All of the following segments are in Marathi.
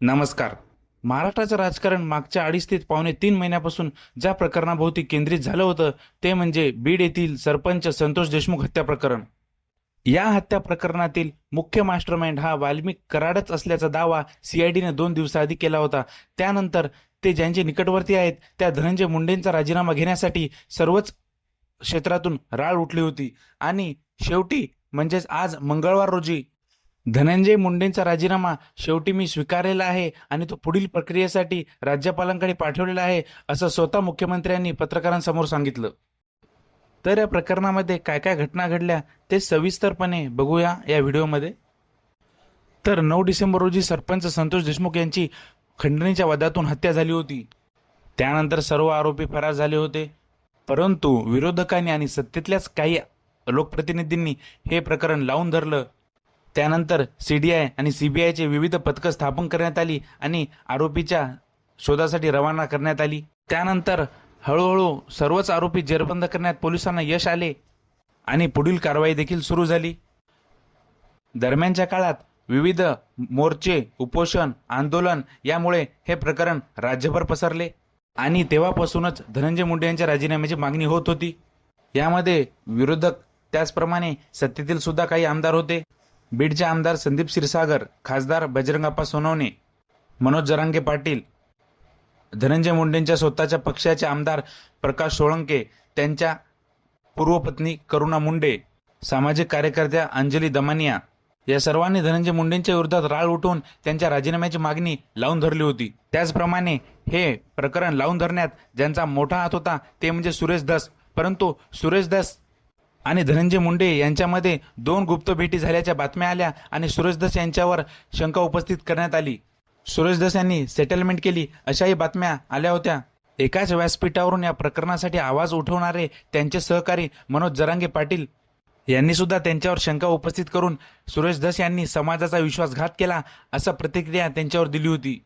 नमस्कार. महाराष्ट्राचं राजकारण मागच्या अडीच ते पावणे तीन महिन्यापासून ज्या प्रकरणाभोवती केंद्रित झालं होतं ते म्हणजे बीड येथील सरपंच संतोष देशमुख हत्या प्रकरण. या हत्या प्रकरणातील मुख्य मास्टरमाइंड हा वाल्मिक कराडच असल्याचा दावा सीआयडीने दोन दिवसाआधी केला होता. त्यानंतर ते ज्यांचे निकटवर्ती आहेत त्या धनंजय मुंडेंचा राजीनामा घेण्यासाठी सर्वच क्षेत्रातून राळ उठली होती. आणि शेवटी म्हणजेच आज मंगळवार रोजी धनंजय मुंडेंचा राजीनामा शेवटी मी स्वीकारलेला आहे आणि तो पुढील प्रक्रियेसाठी राज्यपालांकडे पाठवलेला आहे असं स्वतः मुख्यमंत्र्यांनी पत्रकारांसमोर सांगितलं. तर या प्रकरणामध्ये काय काय घटना घडल्या ते सविस्तरपणे बघूया या व्हिडिओमध्ये. तर नऊ डिसेंबर रोजी सरपंच संतोष देशमुख यांची खंडणीच्या वादातून हत्या झाली होती. त्यानंतर सर्व आरोपी फरार झाले होते. परंतु विरोधकांनी आणि सत्तेतल्याच काही लोकप्रतिनिधींनी हे प्रकरण लावून धरलं. त्यानंतर सीडीआय आणि सीबीआयचे विविध पथकं स्थापन करण्यात आली आणि आरोपीच्या शोधासाठी रवाना करण्यात आली. त्यानंतर हळूहळू सर्वच आरोपी जेरबंद करण्यात पोलिसांना यश आले आणि पुढील कारवाई देखील सुरू झाली. दरम्यानच्या काळात विविध मोर्चे उपोषण आंदोलन यामुळे हे प्रकरण राज्यभर पसरले आणि तेव्हापासूनच धनंजय मुंडे यांच्या राजीनाम्याची मागणी होत होती. यामध्ये विरोधक त्याचप्रमाणे सत्तेतील सुद्धा काही आमदार होते. बीडचे आमदार संदीप क्षीरसागर खासदार बजरंगाप्पा सोनवणे मनोज जरांगे पाटील धनंजय मुंडेंच्या स्वतःच्या पक्षाचे आमदार प्रकाश सोळंके त्यांच्या पूर्वपत्नी करुणा मुंडे सामाजिक कार्यकर्त्या अंजली दमानिया या सर्वांनी धनंजय मुंडेंच्या विरोधात राळ उठवून त्यांच्या राजीनाम्याची मागणी लावून धरली होती. त्याचप्रमाणे हे प्रकरण लावून धरण्यात ज्यांचा मोठा हात होता ते म्हणजे सुरेश धस. परंतु सुरेश धस आणि धनंजय मुंडे यांच्यामध्ये दोन गुप्त भेटी झाल्याच्या बातम्या आल्या आणि सुरेश यांच्यावर शंका उपस्थित करण्यात आली. सुरेश यांनी सेटलमेंट केली अशाही बातम्या आल्या होत्या. एकाच व्यासपीठावरून या प्रकरणासाठी आवाज उठवणारे त्यांचे सहकारी मनोज जरांगे पाटील यांनी सुद्धा त्यांच्यावर शंका उपस्थित करून सुरेश धस यांनी समाजाचा विश्वासघात केला असा प्रतिक्रिया त्यांच्यावर दिली होती.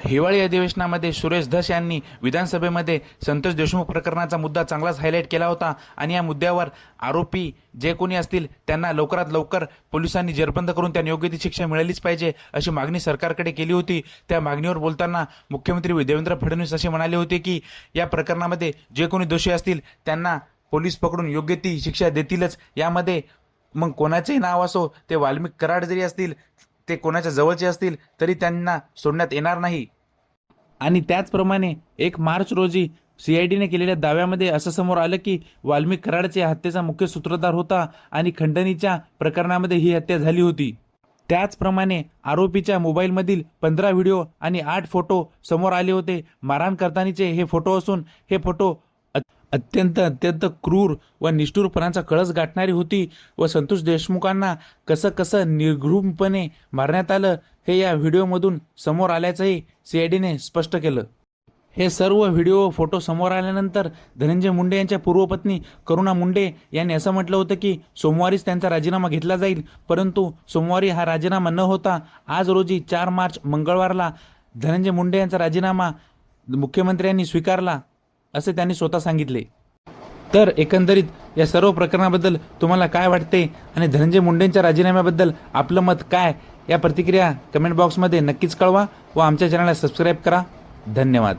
हिवाळी अधिवेशनामध्ये सुरेश धस यांनी विधानसभेमध्ये संतोष देशमुख प्रकरणाचा मुद्दा चांगलाच हायलाईट केला होता आणि या मुद्द्यावर आरोपी जे कोणी असतील त्यांना लवकरात लवकर पोलिसांनी जेरबंद करून त्यांना योग्य ती शिक्षा मिळालीच पाहिजे अशी मागणी सरकारकडे केली होती. त्या मागणीवर बोलताना मुख्यमंत्री देवेंद्र फडणवीस असे म्हणाले होते की या प्रकरणामध्ये जे कोणी दोषी असतील त्यांना पोलीस पकडून योग्य ती शिक्षा देतीलच. यामध्ये मग कोणाचेही नाव असो ते वाल्मिक कराड जरी असतील ते कोणाच्या जवळचे असतील तरी त्यांना सोडण्यात येणार नाही. आणि त्याचप्रमाणे एक मार्च रोजी सीआयडीने केलेल्या दाव्यामध्ये असं समोर आलं की वाल्मिक कराडचे हत्येचा मुख्य सूत्रधार होता आणि खंडणीच्या प्रकरणामध्ये ही हत्या झाली होती. त्याचप्रमाणे आरोपीच्या मोबाईलमधील पंधरा व्हिडिओ आणि आठ फोटो समोर आले होते. मारहाण करतानीचे हे फोटो असून हे फोटो अत्यंत अत्यंत क्रूर व निष्ठुरपणाचा कळस गाठणारी होती व संतोष देशमुखांना कसं कसं निर्घृमपणे मारण्यात आलं हे या व्हिडिओमधून समोर आल्याचंही सीआयडीने स्पष्ट केलं. हे सर्व व्हिडिओ फोटो समोर आल्यानंतर धनंजय मुंडे यांच्या पूर्वपत्नी करुणा मुंडे यांनी असं म्हटलं होतं की सोमवारीच त्यांचा राजीनामा घेतला जाईल परंतु सोमवारी हा राजीनामा न होता आज रोजी चार मार्च मंगळवारला धनंजय मुंडे यांचा राजीनामा मुख्यमंत्र्यांनी स्वीकारला. असे त्यांनी स्वतः सांगितले. तर एकंदरीत या सर्व प्रकरणाबद्दल तुम्हाला काय वाटते आणि धनंजय मुंडेंच्या राजीनाम्याबद्दल आपलं मत काय? या प्रतिक्रिया कमेंट बॉक्समध्ये नक्कीच कळवा व आमच्या चॅनलला सबस्क्राईब करा. धन्यवाद.